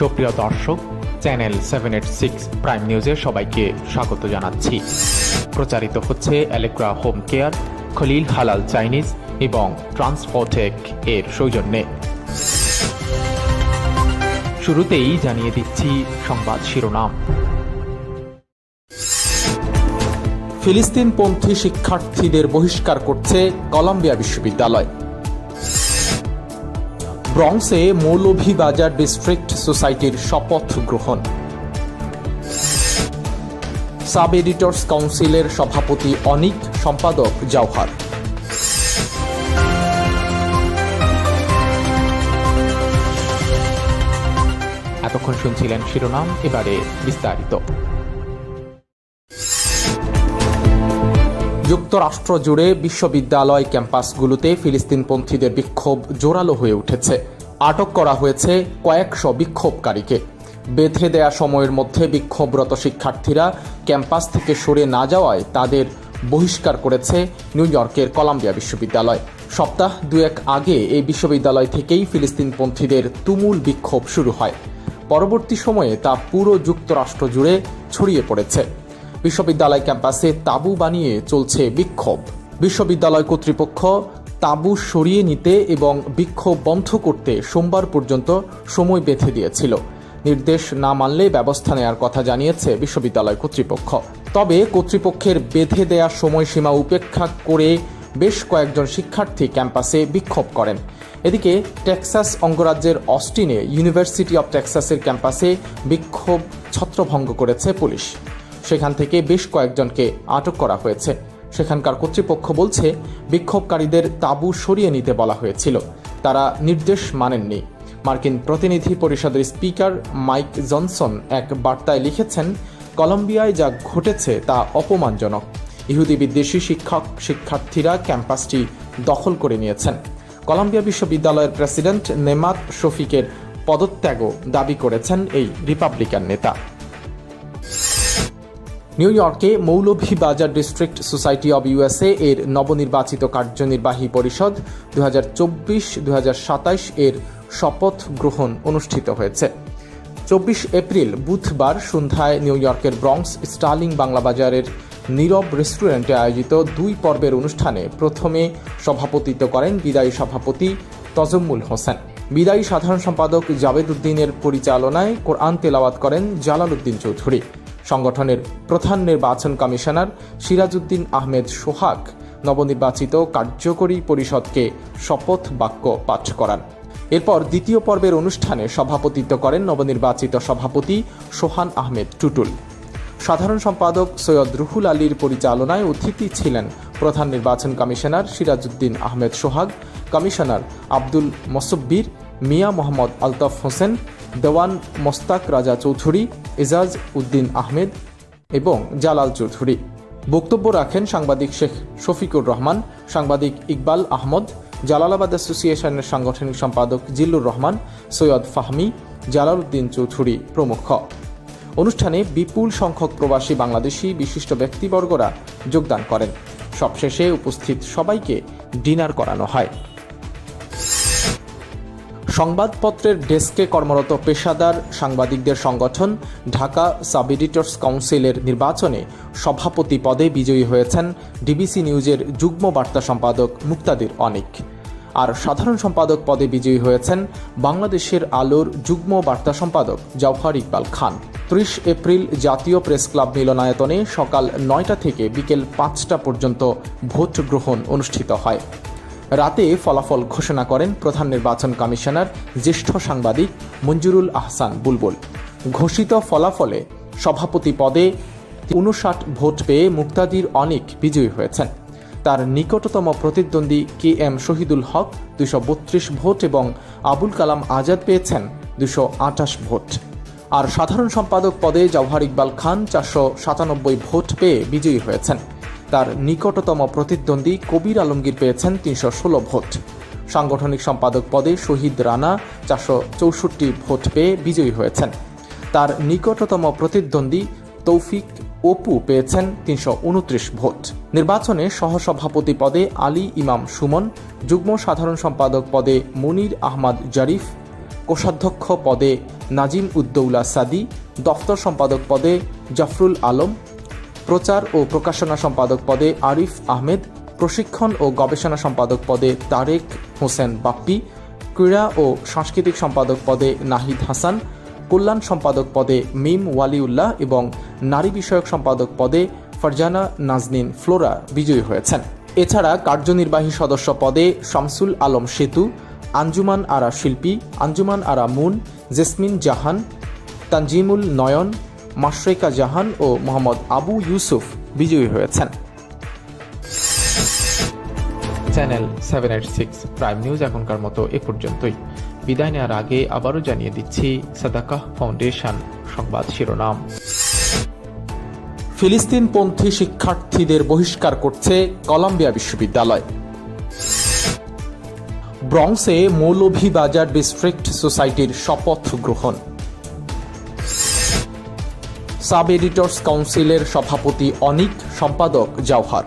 সুপ্রিয় দর্শক, channel seven eight six prime নিউজে সবাইকে স্বাগত জানাচ্ছি। প্রচারিত হচ্ছে অ্যালেক্রা হোম কেয়ার খলিল হালাল চাইনিজ এবং ট্রান্সপোর্টেক এর সৌজন্যে। শুরুতেই জানিয়ে দিচ্ছি সংবাদ শিরোনাম। ফিলিস্তিনপন্থী শিক্ষার্থীদের বহিষ্কার করছে কলম্বিয়া বিশ্ববিদ্যালয়। ব্রংসে মৌলভীবাজার ডিস্ট্রিক্ট সোসাইটির শপথ গ্রহণ। সাব এডিটর্স কাউন্সিলের সভাপতি অনিক, সম্পাদক জওহার। এতক্ষণ শুনছিলেন শিরোনাম, এবারে বিস্তারিত। যুক্তরাষ্ট্র জুড়ে বিশ্ববিদ্যালয় ক্যাম্পাসগুলোতে ফিলিস্তিনপন্থীদের বিক্ষোভ জোরালো হয়ে উঠেছে। আটক করা হয়েছে কয়েকশো বিক্ষোভকারীকে। বেঁধে দেয়া সময়ের মধ্যে বিক্ষোভরত শিক্ষার্থীরা ক্যাম্পাস থেকে সরে না যাওয়ায় তাদের বহিষ্কার করেছে নিউ ইয়র্কের কলাম্বিয়া বিশ্ববিদ্যালয়। সপ্তাহ দুয়েক আগে এই বিশ্ববিদ্যালয় থেকেই ফিলিস্তিনপন্থীদের তুমুল বিক্ষোভ শুরু হয়। পরবর্তী সময়ে তা পুরো যুক্তরাষ্ট্র জুড়ে ছড়িয়ে পড়েছে। বিশ্ববিদ্যালয় ক্যাম্পাসে তাঁবু বানিয়ে চলছে বিক্ষোভ। বিশ্ববিদ্যালয় কর্তৃপক্ষ তাঁবু সরিয়ে নিতে এবং বিক্ষোভ বন্ধ করতে সোমবার পর্যন্ত সময় বেঁধে দিয়েছিল। নির্দেশ না মানলে ব্যবস্থা নেওয়ার কথা জানিয়েছে বিশ্ববিদ্যালয় কর্তৃপক্ষ। তবে কর্তৃপক্ষের বেঁধে দেয়া সময়সীমা উপেক্ষা করে বেশ কয়েকজন শিক্ষার্থী ক্যাম্পাসে বিক্ষোভ করেন। এদিকে টেক্সাস অঙ্গরাজ্যের অস্টিনে ইউনিভার্সিটি অব টেক্সাসের ক্যাম্পাসে বিক্ষোভ ছত্রভঙ্গ করেছে পুলিশ। সেখান থেকে বেশ কয়েকজনকে আটক করা হয়েছে। সেখানকার কর্তৃপক্ষ বলছে, বিক্ষোভকারীদের তাঁবু সরিয়ে নিতে বলা হয়েছিল। তারা নির্দেশ মানেননি। মার্কিন প্রতিনিধি পরিষদের স্পিকার মাইক জনসন এক বার্তায় লিখেছেন, কলম্বিয়ায় যা ঘটেছে তা অপমানজনক। ইহুদি বিদ্বেষী শিক্ষক, শিক্ষার্থীরা ক্যাম্পাসটি দখল করে নিয়েছেন। কলম্বিয়া বিশ্ববিদ্যালয়ের প্রেসিডেন্ট নেমাত শফিকের পদত্যাগও দাবি করেছেন এই রিপাবলিকান নেতা। নিউ ইয়র্কে Moulvibazar district society of USA এর নবনির্বাচিত কার্যনির্বাহী পরিষদ দু হাজার চব্বিশ এর শপথ গ্রহণ অনুষ্ঠিত হয়েছে। চব্বিশ এপ্রিল বুধবার সন্ধ্যায় নিউ ইয়র্কের ব্রংস স্টার্লিং বাংলা বাজারের নীরব রেস্টুরেন্টে আয়োজিত দুই পর্বের অনুষ্ঠানে প্রথমে সভাপতিত্ব করেন বিদায়ী সভাপতি তজম্মুল হোসেন। বিদায়ী সাধারণ সম্পাদক জাবেদ উদ্দিনের পরিচালনায় কোরআন তেলাওয়াত করেন জালাল উদ্দিন চৌধুরী। সংগঠনের প্রধান নির্বাচন কমিশনার সিরাজউদ্দিন আহমেদ সোহাগ নবনির্বাচিত কার্যকরী পরিষদকে শপথ বাক্য পাঠ করান। এরপর দ্বিতীয় পর্বের অনুষ্ঠানে সভাপতিত্ব করেন নবনির্বাচিত সভাপতি সোহান আহমেদ টুটুল। সাধারণ সম্পাদক সৈয়দ রুহুল আলীর পরিচালনায় অতিথি ছিলেন প্রধান নির্বাচন কমিশনার সিরাজউদ্দিন আহমেদ সোহাগ, কমিশনার আব্দুল মসব্বির, মিয়া মোহাম্মদ আলতাফ হোসেন, দেওয়ান মোস্তাক রাজা চৌধুরী এজাজ উদ্দিন আহমেদ এবং জালাল চৌধুরী। বক্তব্য রাখেন সাংবাদিক শেখ শফিকুর রহমান, সাংবাদিক ইকবাল আহমদ, জালালাবাদ অ্যাসোসিয়েশনের সাংগঠনিক সম্পাদক জিল্লুর রহমান, সৈয়দ ফাহমি, জালালউদ্দিন চৌধুরী প্রমুখ। অনুষ্ঠানে বিপুল সংখ্যক প্রবাসী বাংলাদেশি বিশিষ্ট ব্যক্তিবর্গরা যোগদান করেন। সবশেষে উপস্থিত সবাইকে ডিনার করানো হয়। সংবাদপত্রের ডেস্কে কর্মরত পেশাদার সাংবাদিকদের সংগঠন, ঢাকা সাব এডিটর্স কাউন্সিলের নির্বাচনে সভাপতি পদে বিজয়ী হয়েছেন ডিবিসি নিউজের যুগ্ম বার্তা সম্পাদক মুক্তাদির অনিক। আর সাধারণ সম্পাদক পদে বিজয়ী হয়েছেন বাংলাদেশের আলোর যুগ্ম বার্তা সম্পাদক জওহার ইকবাল খান। ত্রিশ এপ্রিল জাতীয় প্রেস ক্লাব মিলনায়তনে সকাল নয়টা থেকে বিকেল পাঁচটা পর্যন্ত ভোট গ্রহণ অনুষ্ঠিত হয়। রাতে ফলাফল ঘোষণা করেন প্রধান নির্বাচন কমিশনার, জ্যেষ্ঠ সাংবাদিক মঞ্জুরুল আহসান বুলবুল। ঘোষিত ফলাফলে সভাপতি পদে উনষাট ভোট পেয়ে মুক্তাদির অনেক বিজয়ী হয়েছেন। তার নিকটতম প্রতিদ্বন্দ্বী কে এম শহীদুল হক দুশো বত্রিশ ভোট এবং আবুল কালাম আজাদ পেয়েছেন দুশো ভোট। আর সাধারণ সম্পাদক পদে জওহার ইকবাল খান চারশো সাতানব্বই ভোট পেয়ে বিজয়ী হয়েছেন। তার নিকটতম প্রতিদ্বন্দ্বী কবির আলমগীর পেয়েছেন তিনশো ষোলো ভোট। সাংগঠনিক সম্পাদক পদে শহীদ রানা চারশো চৌষট্টি ভোট পেয়ে বিজয়ী হয়েছেন। তার নিকটতম প্রতিদ্বন্দ্বী তৌফিক অপু পেয়েছেন তিনশো উনত্রিশ ভোট। নির্বাচনে সহসভাপতি পদে আলী ইমাম সুমন, যুগ্ম সাধারণ সম্পাদক পদে মুনির আহমদ জারিফ, কোষাধ্যক্ষ পদে নাজিম উদ্দৌলা সাদি, দফতর সম্পাদক পদে জাফরুল আলম প্রচার ও প্রকাশনা সম্পাদক পদে আরিফ আহমেদ, প্রশিক্ষণ ও গবেষণা সম্পাদক পদে তারেক হোসেন বাপ্পি, ক্রীড়া ও সাংস্কৃতিক সম্পাদক পদে নাহিদ হাসান, কল্যাণ সম্পাদক পদে মিম ওয়ালিউল্লাহ এবং নারী বিষয়ক সম্পাদক পদে ফারজানা নাজনীন ফ্লোরা বিজয়ী হয়েছেন। এছাড়া কার্যনির্বাহী সদস্য পদে শামসুল আলম সেতু, আঞ্জুমান আরা শিল্পী, আঞ্জুমান আরা মুন, জেসমিন জাহান, তানজিমুল নয়ন মাশরেকা জাহান ও মোহাম্মদ আবু ইউসুফ বিজয়ী হয়েছেন। Channel seven eight six prime news এখনকার মতো এ পর্যন্তই। বিদায় নেওয়ার আগে আবারও জানিয়ে দিচ্ছি সাদাকাহ ফাউন্ডেশন, সংবাদ শিরোনাম। ফিলিস্তিনপন্থী শিক্ষার্থীদের বহিষ্কার করছে কলম্বিয়া বিশ্ববিদ্যালয়। ব্রংসে মৌলভীবাজার ডিস্ট্রিক্ট সোসাইটির শপথ গ্রহণ। সাব এডিটর্স কাউন্সিলের সভাপতি অনিক সম্পাদক জওহার।